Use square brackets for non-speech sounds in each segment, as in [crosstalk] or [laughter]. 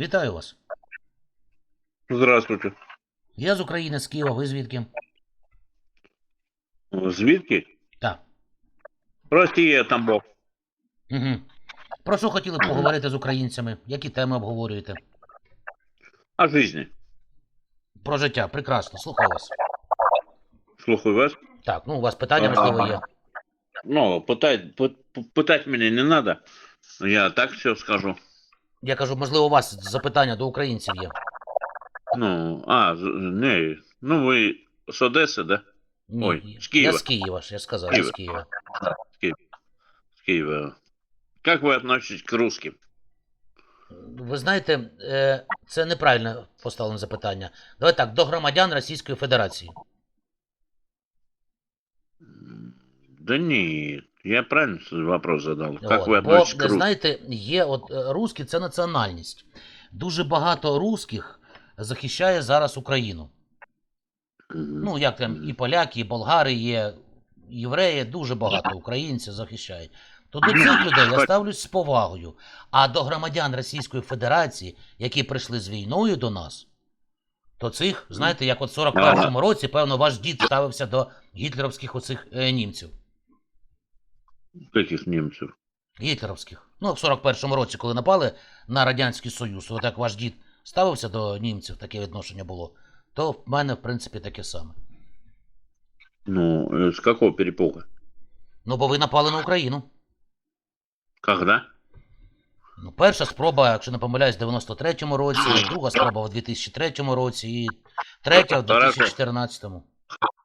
Вітаю вас. Здравствуйте. Я з України, з Києва, ви звідки? Звідки? Так. Росія, Тамбов. Угу. Про що хотіли б поговорити з українцями? Які теми обговорюєте? О жизни. Про життя. Прекрасно, слухаю вас. Слухаю вас. Так, ну у вас питання можливо є. Ну, пытать, пы- пы- пытать меня не надо. Я так все скажу. Я кажу, можливо, у вас запитання до українців є. Ну, а, з- не, ну вы с Одессы, да? Ні, Ой, з Я Києва. з Києва, ж, я сказав, я Києва. з Києва. С Киева. Как вы относитесь к русским? Ви знаєте, е, це неправильно поставлене запитання. Давай так, до громадян Російської Федерації. М, Да нет, я правильно вопрос задал. Как От. вы Бо, к русским? знаєте, є от е, русські це національність. Дуже багато русських захищає зараз Україну. Ну, як там і поляки, і болгари є, євреї, дуже багато українців захищають. То до цих людей я ставлюсь з повагою. А до громадян Російської Федерації, які прийшли з війною до нас, то цих, знаєте, як от в 41-му році, певно, ваш дід ставився до гітлерівських оцих е, німців. Каких немцев? Гітлерівських. Ну, в 41-му році, коли напали на Радянський Союз, от як ваш дід ставився до німців, таке відношення було, то в мене, в принципі, таке саме. Ну, э, с какого перепуга? Ну, бо ви напали на Україну. Когда? Ну, перша спроба, якщо не помиляюсь, в 93-му році, друга спроба в 2003 році і третя в 2014-му.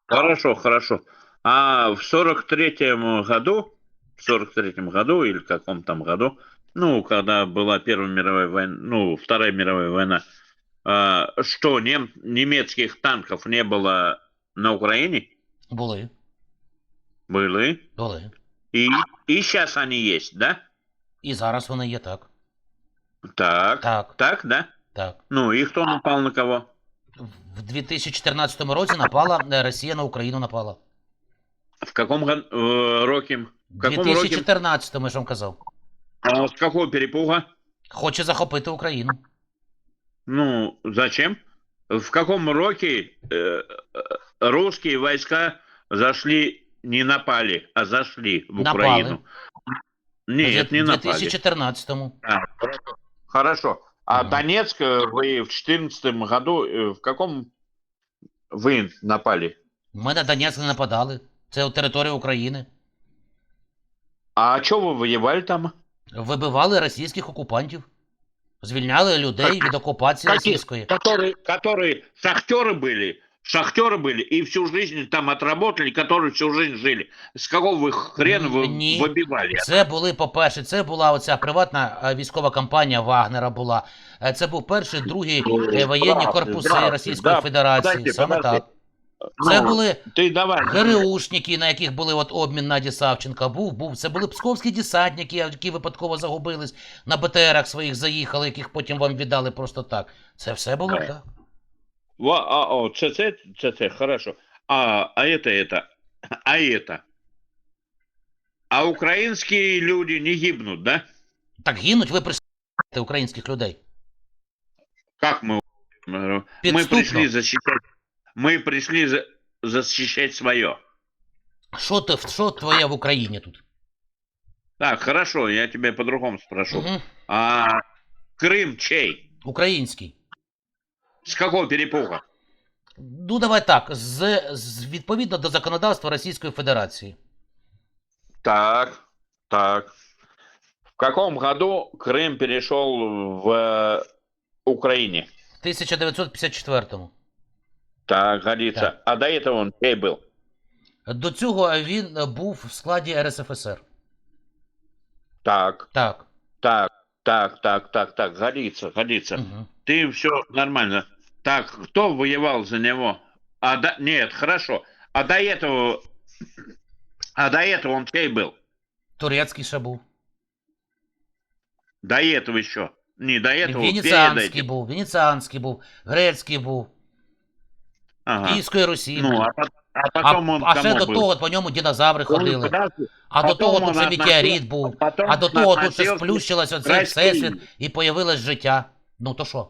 Хорошо, хорошо. А в сорок третьем году, в сорок третьем году или каком там году, ну, когда была Первая мировая война, ну, Вторая мировая война, а, что нем, немецких танков не было на Украине? Були, Были. були. И, и сейчас они есть, да? І зараз вони є так. Так. Так, Так, да? так. Ну, и кто напал на кого? В 2014 році напала е, Росія на Україну напала. В каком году? роке? В В каком роке? 2014-му, я ж вам казав. А с какого перепуга? Хоче захопити Україну. Ну, зачем? В каком роке э, э, русские войска зашли, не напали, а зашли в Напали. Украину? Нет, в не напали. 2014-му. А, хорошо. А Мгм. Донецк э, вы в 2014 году, э, в каком вы напали? Ми на Донецьк не нападали. Це територія України. А что вы воевали там? Вибивали російських окупантів. Звільняли людей від окупації Каких? російської. Которые, которые шахтеры были, шахтеры были и всю жизнь там отработали, которые всю жизнь жили. С какого вы хрена вы Не. выбивали? Це були, по-перше, це була оця приватна е, військова компанія Вагнера була. Е, Це був перший, другий е, воєнні Здравствуй, корпуси здравствуй, Російської да, Федерації. подожди, Саме подожди. так. Це Ну, були Ты давай. ГРУшники, на яких були от обмін Наді Савченка. Був, був. Це були псковські десантники, які випадково загубились на БТРах своїх заїхали, яких потім вам віддали просто так. Це все було Да. так. Во, а, о, це, це, це, це, хорошо. А, а это, это, а это. А украинские люди не гибнут, да? Так гинуть, ви представляєте українських людей. Как мы? Мы Підступно. пришли защищать, мы пришли за, защищать свое. Що, ти, що твоє в Україні тут? Так, хорошо, я тебя по-другому спрошу. Угу. А Крым чей? Український. С какого перепуга? Ну, давай так, з, з відповідно до законодавства Російської Федерації. Так, так. В каком году Крым перешел в э, Украине? В 1954-му. Так, годится. Так. А до этого он чей был? До цього він е, був в складі РСФСР. Так, Так. так, так, так, так, так, годится, годится. Угу. Ты все нормально. Так, кто воевал за него? А до... Нет, хорошо. А до этого... А до этого он чей был? Турецький ще був. До этого еще. Не до этого, перед Венеціанський этим. був, Венеціанський був, Грецький був, Ага. Київської Русі. Ну, був. а, по- а а, он а ще до того по ньому динозаври ходили. А до того тут он метеорит був. А до того тут ще сплющилось оцей всесвіт і появилось життя. Ну то що?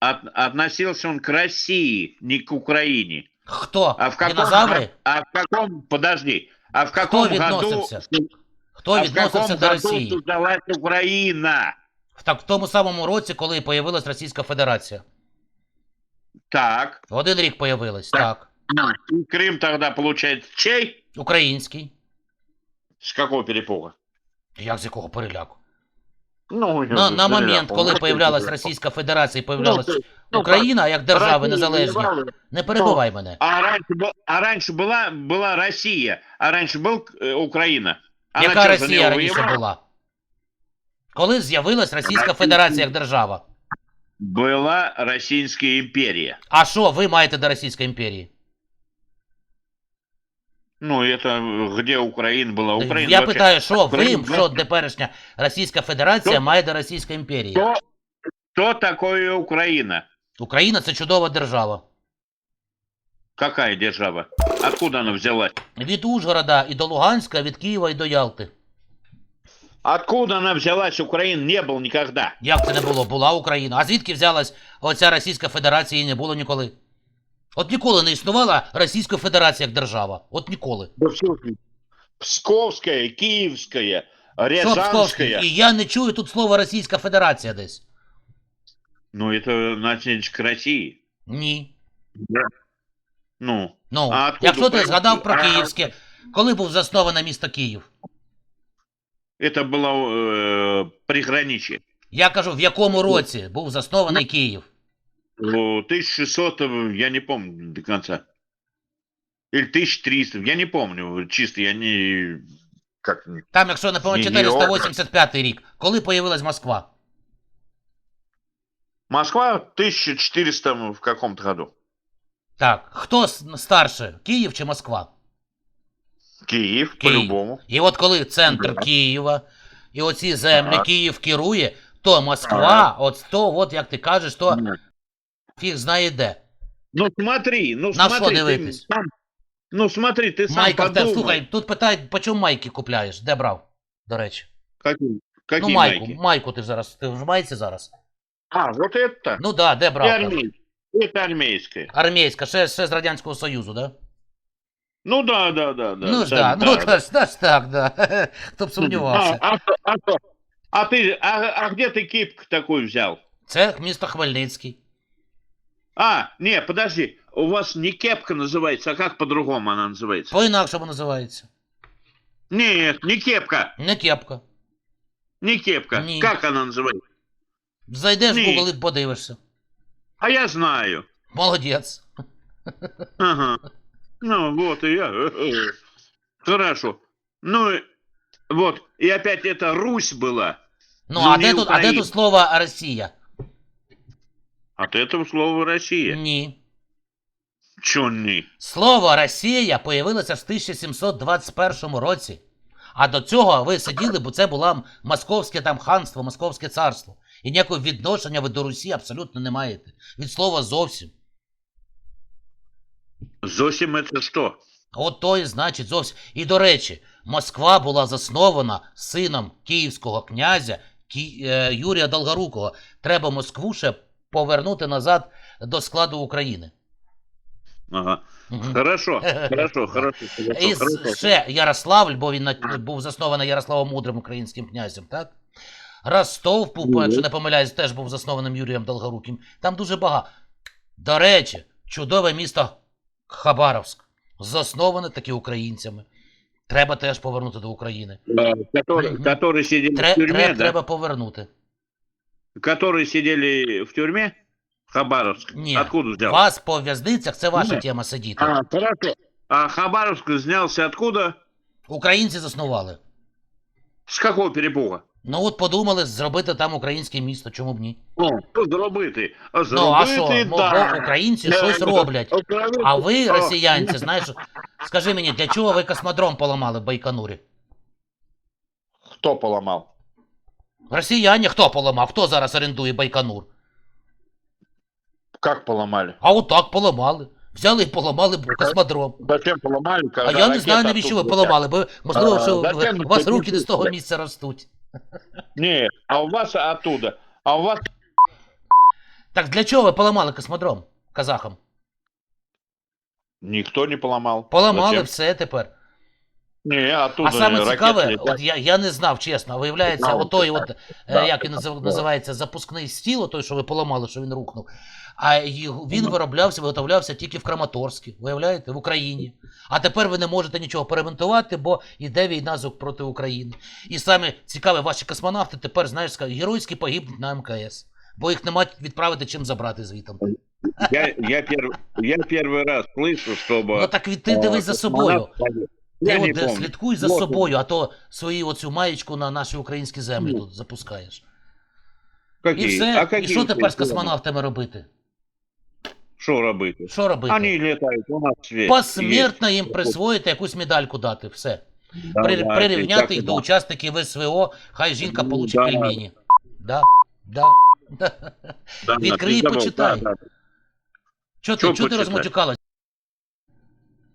От- относился он к России, не к Украине. Хто? А в каком, Динозаври? го- а в каком, подожди, а в каком году, відносився? Хто а в каком до году Росії? создалась Украина? В так в тому самому році, коли появилась Російська Федерація. Так, В один рік появилась, Так. так. и Крым тогда получается чей? Український. С какого перепуга? Як з якого переляку? Ну, На, на момент, переляку. коли Ну, появлялась переляку. Російська Федерація і Ну, появлялась ти- ну, Україна як держави Россия незалежні, воевала. не перебивай мене. А раньше, бу- а раньше была, была Россия, а раньше был э, Украина. Она Яка что, за Росія него раніше воевала? була? Коли з'явилась Російська Федерація як держава? Была Российская империя. А що ви маєте до Російської імперії? Ну, это э, где Украина была? Украина Я вообще- питаю, що ви, Крим- що теперішня Російська Федерація Що? має до Російської імперії? Что, что такое Украина? Україна це чудова держава. Какая держава? Откуда она взялась? Від Ужгорода і до Луганська, від Києва і до Ялти. Откуда она взялась? Украины не было никогда. Як це не було? Була Україна. А звідки взялась оця Російська Федерація і не було ніколи? От ніколи не існувала Російська Федерація як держава. От ніколи. Да всё ты. Псковская, Киевская, Що Псковський? Рязанская. І я не чую тут слова Російська Федерація десь. Ну, это значит к России. Ні. Ну, Ну, А откуда якщо ти ви- згадав про А- Київське, коли був засноване місто Київ? это было э, приграничье. Я кажу, в якому році був заснований Київ? О, 1600, э, я не помню до конца. Или 1300, я не помню, чисто я не... Как не- Там, якщо не помню, Ні, ні, 485 рік. Коли появилась Москва? Москва 1400 в каком-то году. Так, хто с- старше, Київ чи Москва? Киев, Киев. по-любому. І от коли центр Да. Києва і оці землі Так. Київ керує, то Москва, от то, от як ти кажеш, то Нет. фіг знає де. Ну смотри, ну На смотри, что ты дивитесь? сам- ну смотри, ты сам Майка в тебе, подумай. слухай, тут питають, по чому майки купляєш? Де брав? До речі. Какие, какие ну, майку, майки? майку ти зараз, ти в майці зараз? А, вот это? Ну да, де это, брав? кажу? армейская. это армейская. Армійська, ще, ще з Радянського Союзу, да? Ну да, да, да. да. ну ж да, да, да, ну да. та ж та ж так, да. [laughs] Хто б сумнівався. А, а, что- а, что? а ты, а, а где ты кипк такой взял? Це місто Хмельницький. А, не, подожди, у вас не кепка называется, а как по-другому она называется? По-інакшому називається. Нет, не кепка, Не кепка. не кепка. Не. Как она называется? Зайдеш в Ні. Google і подивишся. А я знаю. Молодець. Ага. Ну, вот и я. Хорошо. Ну, и вот, и опять это Русь была. Ну, Ну, а не де тут, а де Україна. тут слово Росія? От этого слова Россия. Ні. Чё не? Слово Росія появилося в 1721 році. А до цього ви сиділи, бо це було московське там ханство, московське царство. І ніякого відношення ви до Русі абсолютно не маєте. Від слова зовсім. Зосим это что? От то і значить зовсім. І до речі, Москва була заснована сином київського князя Ки... е, Юрія Долгорукого. Треба Москву ще повернути назад до складу України. Ага. Хорошо, [laughs] хорошо, хорошо. І хорошо, ще Ярославль, бо він на- був заснований Ярославом Мудрим українським князем, так? Ростов, був, якщо не помиляюсь, теж був заснованим Юрієм Долгоруким. Там дуже багато. До речі, чудове місто Хабаровськ. Засноване таки українцями. Треба теж повернути до України. А, Которые, Мгм. которые сидели Тре- в тюрьме, тре- да? Треба повернути. Которые сидели в тюрьме? Хабаровск. Ні. Откуда взял? Вас по в'язницях це ваша Ні. тема сидіти. А, хорошо. А Хабаровск знялся откуда? Українці заснували. С какого перепуга? Ну от подумали зробити там українське місто, чому б ні? О, зробити. Ну, а що? Ну, да. бо українці щось роблять. Зробити, А ви, о, росіянці, знаєш, скажи мені, для чого ви космодром поламали в Байконурі? Хто поламав? Росіяни хто поламав? Хто зараз орендує Байконур? Как поламали? А отак поламали. Взяли і поламали космодром. Зачем поламали? А я не знаю, навіщо ви поламали, бо можливо, А, що у вас руки не з того місця ростуть. Ні, а у вас оттуда. А у вас Так для чого ви поламали космодром казахам? Никто не поломал. Поламали Зачем? все тепер. Не, оттуда А саме ракеты цікаве, летят. от я, я не знав, чесно, виявляється, Да, отой, от, е, да, як він назив- називається, запускний стіл, той, що ви поламали, що він рухнув. А його- він вироблявся, виготовлявся тільки в Краматорську, виявляєте, в Україні. А тепер ви не можете нічого перемонтувати, бо йде війна з- проти України. І саме цікаве, ваші космонавти тепер, знаєш, ска- геройськи погибнуть на МКС. Бо їх нема відправити чим забрати звітом. Я, я, перв- я первый раз слышу, чтобы... Ну так від- ти дивись за э, собою. космонавт погиб. Ти Я не от е, помню. слідкуй за Вот собою, а то свою оцю маєчку на наші українські землі Ну. тут запускаєш. Какие? І все. А і какие що тепер з ты- космонавтами робити? Что робити? Що робити? Они летают у нас в свете. Посмертно їм Есть. присвоїти якусь медальку дати. Все. Да, При, да, прирівняти так і їх до да. учасників СВО, хай жінка Ну, получить да. пельмені. Да, да. да. [laughs] Да, Відкрий і ти забув, почитай. да, да. Чого ти, Що чого ти почитати? розматюкалась?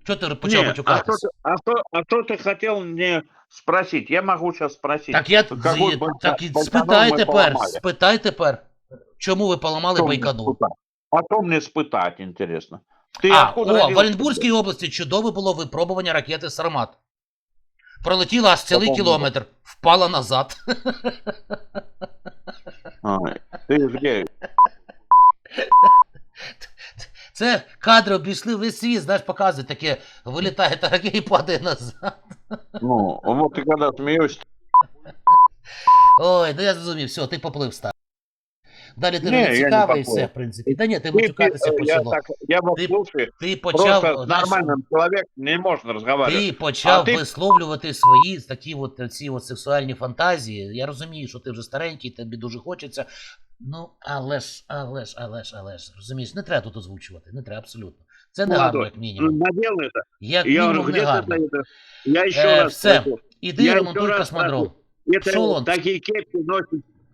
Чого ти почав Не, а что, матюкатися? ты- а, что, а что ты хотел мне спросить? Я могу сейчас спросить. Так я Какой з- бы- так і Байконур спитай ми тепер, поламали? спитай тепер. Чому ви поламали Что мне Байконур? спытать? А то мне спытать, интересно. Ты А, откуда о, в родился? Оренбурзькій області чудове було випробування ракети Сармат. Пролетіла аж цілий Попав. кілометр, впала назад. А, Ты где? Це кадри обійшли весь світ, знаєш, показують таке, вилітає та ракета і падає назад. Ну, вот ты когда смеешься. Ой, ну я зрозумів, все, ти поплив став. Далі ти Ні, не я не цікавий і поплив. все, в принципі. Та ні, ти Ты- матюкатися ты- я, почало. так, я вас Ты- слушаю. Ти почав, Просто с знаєш, нормальным человеком не можно разговаривать. Ти почав А ти- висловлювати свої такі от, ці от сексуальні фантазії. Я розумію, що ти вже старенький, тобі дуже хочеться. Ну, але ж, але ж, але ж, але ж, розумієш, не треба тут озвучувати, не треба абсолютно. Це не гарно, Молодой, як мінімум. Надел это. Як Я говорю, мінімум не где ты гарно. это? Я еще Э, раз всё. спрошу. Іди Я ремонтуй ще раз космодром. Это Шолом. такие кепки носят.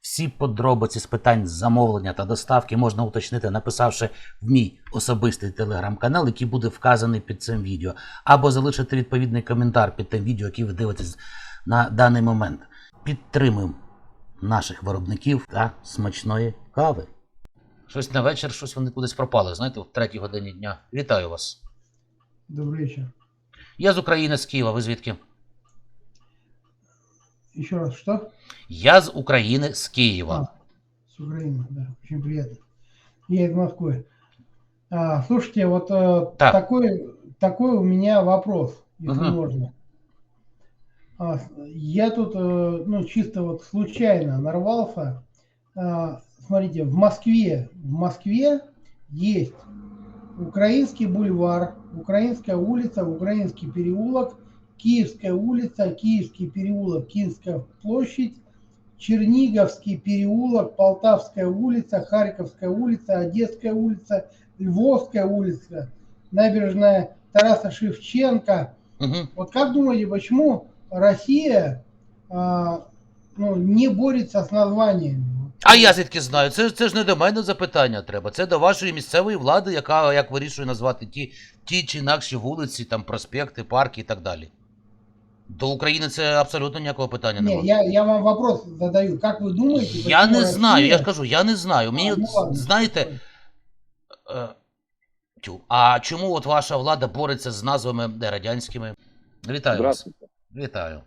Всі подробиці з питань замовлення та доставки можна уточнити, написавши в мій особистий телеграм-канал, який буде вказаний під цим відео, або залишити відповідний коментар під тим відео, яке ви дивитесь на даний момент. Підтримуємо наших виробників та смачної кави. Щось на вечір, щось вони кудись пропали, знаєте, в третій годині дня. Вітаю вас. Добрый вечер. Я з України, з Києва. Ви звідки? Еще раз, что? Я з України, з Києва. С Украины, да, очень приятно. Я из Москвы. А, слушайте, вот э, Так. такой, такой у меня вопрос, если Мгм. можно. А, с- я тут, э, ну, чисто вот случайно нарвался. А, смотрите, в Москве, в Москве есть Украинский бульвар, Украинская улица, Украинский переулок, Киевская улица, Киевский переулок, Киевская площадь, Черниговский переулок, Полтавская улица, Харьковская улица, Одесская улица, Львовская улица, набережная Тараса Шевченко. Угу. Вот как думаете, почему Россия а, ну, не борется с названиями? А я звідки знаю? Це, це ж не до мене запитання треба. Це до вашої місцевої влади, яка як вирішує назвати ті, ті чи інакші вулиці, там проспекти, парки і так далі. До України це абсолютно ніякого питання Не, немає. я, я вам вопрос задаю. Как вы думаете? Я почему не знаю, я Россия- ж кажу, я не знаю. Мені, А, ну ладно. знаєте, е, тю, а чому от ваша влада бореться з назвами е, радянськими? Вітаю вас. Здравствуйте. Вітаю.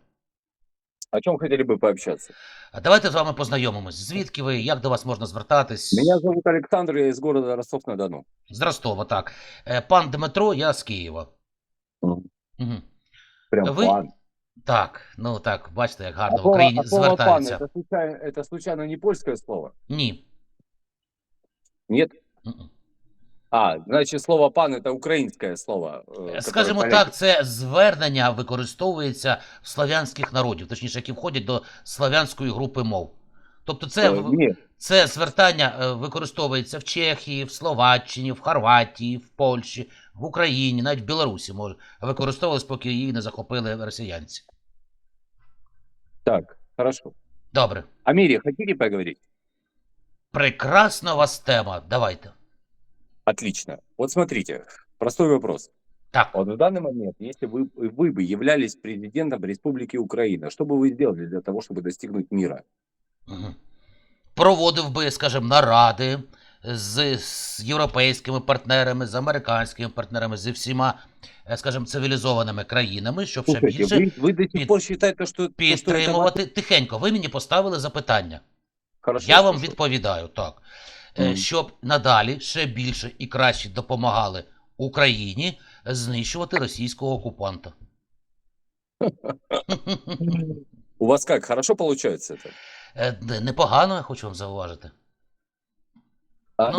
О чем хотели бы пообщаться? А давайте з вами познайомимось. Звідки ви, як до вас можна звертатись? Меня зовут Александр, я из города Ростов-на-Дону. З Ростова, так. Е, Пан Дмитро, я з Києва. Мгм. Угу. Прям Вы- пан. Так, ну так, бачите, як А гарно в слово- Україні а слово пан, звертаються. это случайно, это случайно не польское слово? Ні. Нет? Мгм. А, значит, слово пан это украинское слово. э, которое Скажімо поляки- так, це звернення використовується в славянських народів, точніше, які входять до славянської групи мов. Тобто це, Э, в- Нет, це звертання е, використовується в Чехії, в Словаччині, в Хорватії, в Польщі, в Україні, навіть в Білорусі може використовувалось, поки її не захопили росіянці. так, хорошо. Добре. О мире хотите поговорить? Прекрасна у вас тема. Давайте. Отлично. Вот смотрите, простой вопрос. Так. Вот в данный момент, если вы, вы бы являлись президентом Республики Украина, что бы вы сделали для того, чтобы достигнуть мира? Мгм. Проводив би, скажімо, наради з, з європейськими партнерами, з американськими партнерами, зі всіма, е, скажімо, цивілізованими країнами, щоб ще Слушайте, більше вы, вы до сих під- пор считаете, что, то, что это підтримувати. Тихенько, ви мені поставили запитання. Хорошо, Я вам слушаю. відповідаю так. Е, Мгм. Щоб надалі ще більше і краще допомагали Україні знищувати російського окупанта. У вас как, хорошо получается это? Е, д- Непогано, я хочу вам зауважити. А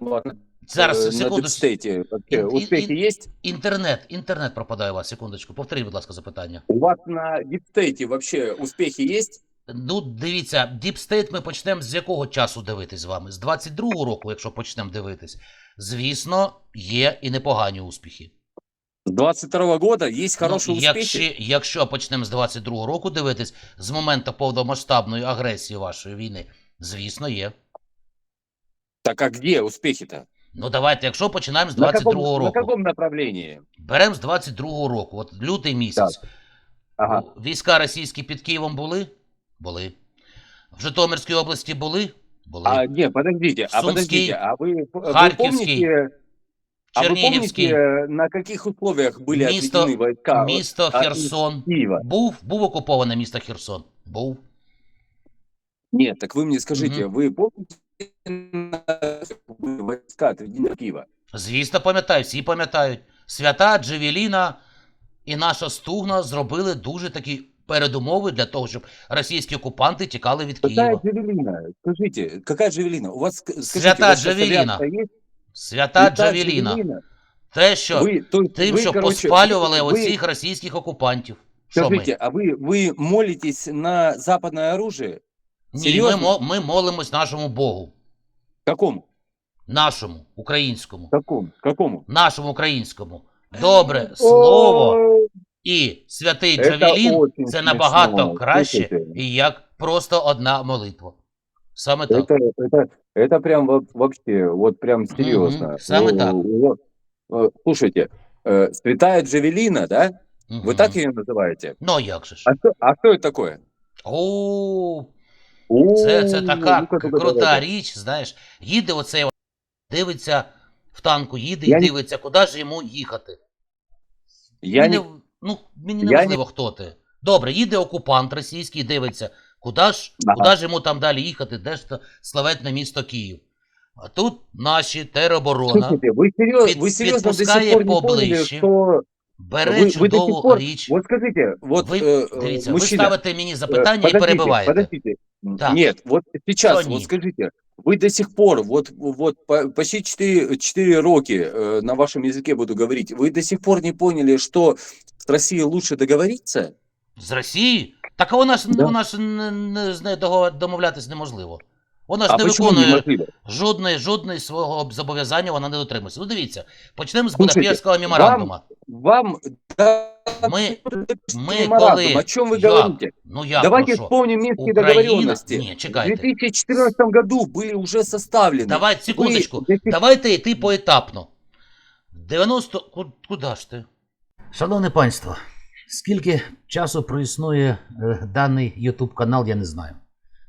Ну, Зараз, э, секунду. дипстейте вообще И- и- успехи и- есть? Інтернет, інтернет пропадає у вас, секундочку. Повторіть, будь ласка, запитання. У вас на дипстейте вообще успехи есть? Ну, дивіться, State ми почнемо з якого часу дивитись з вами? З 22-го року, якщо почнемо дивитись. Звісно, є і непогані успіхи. С 22 года есть хорошие ну, успехи? якщо, якщо почнемо з 22-го року дивитись, з моменту повномасштабної агресії вашої війни, звісно, є. Так а где успехи-то? Ну давайте, якщо починаємо з На каком, 22-го на року. каком направлении? Беремо з 22-го року, от лютий місяць. Ага. Війська російські під Києвом були? Були. В Житомирській області були? Були. А, не, подождите, а Сумский, подождите, а вы, вы Харьковский, помните, а вы Чернігівський, помните, на каких условиях были Мисто- отведены войска місто а, Херсон. Киева? Був, був окуповане місто Херсон. Був. Нет, так вы мне скажите, вы помните, на каких были войска отведены от Киева? Звісно, пам'ятаю, всі пам'ятають. Свята Джевеліна і наша стугна зробили дуже такі передумови для того, щоб російські окупанти тікали від Какая Києва. Джавелина? Скажите, какая Джавелина? У вас, ск- скажите, Свята у вас сейчас Джавелина. авиация есть? Свята Свята Джевеліна. Джавелина. Те, що Вы, то есть тим, вы, що короче, поспалювали вы- оцих російських окупантів. Що ми? Скажите, а вы, вы молитесь на западное оружие? Ні, ми, серйозно? мо- ми молимось нашому Богу. Какому? Нашому, українському. Какому? Какому? Нашому українському. Добре слово і святий Це Джавелін очень це набагато смішно. краще, Слухайте. і як просто одна молитва. Саме так. Это, это, это прям вот вообще, вот прям серьезно. Мгм, самое Ну, так. вот, э, Слушайте, э, святая Джавелина, да? Вы Мгм. так ее называете? Ну, а як же ж? А что, а что это такое? О, О, це, це така ну-ка, к- ну-ка, крута давайте. річ, знаєш. Їде оцей, от, дивиться в танку, їде Я і не- дивиться, куди ж йому їхати. Я мені, не... не... ну, мені не я важливо, хто ти. Добре, їде окупант російський, дивиться, куди ж, Ага. куди ж йому там далі їхати, де ж то славетне місто Київ. А тут наші тероборона Слушайте, вы, серьез, Під- вы серьезно до сих підпускає пор не поняли, поближче. что... бере Вы, вы до сих чудову пор... річ. Вот скажите, вот ви, э, э, дивіться, мужчина... ви ставите мені э, запитання і подождите, перебиваєте. Подождите. Так. Нет, вот сейчас, Что вот нет? скажите, вы до сих пор, вот, вот по- почти 4, 4 роки э, на вашем языке буду говорить, вы до сих пор не поняли, что с Россией лучше договориться? З Росії? Так а вона ж, Да. вона ж не, не, з нею дого- домовлятись неможливо. Вона ж А не почему виконує неможливо? жодної, жодної свого зобов'язання, вона не дотримується. Ну дивіться, почнемо з Слушайте, Будапештського меморандуму. Вам... Да, Мы- мы меморандум, коли- о чем вы Я- говорите? Ну як, Давайте ну що? вспомним Минские Украина... договоренности. Ні, В чекайте. 2014 году были уже составлены. Давайте, секундочку. Вы до сих Давайте йти поетапно. 90... Ку- Куди ж ти? Шановне панство, скільки часу проіснує е, даний YouTube канал, я не знаю.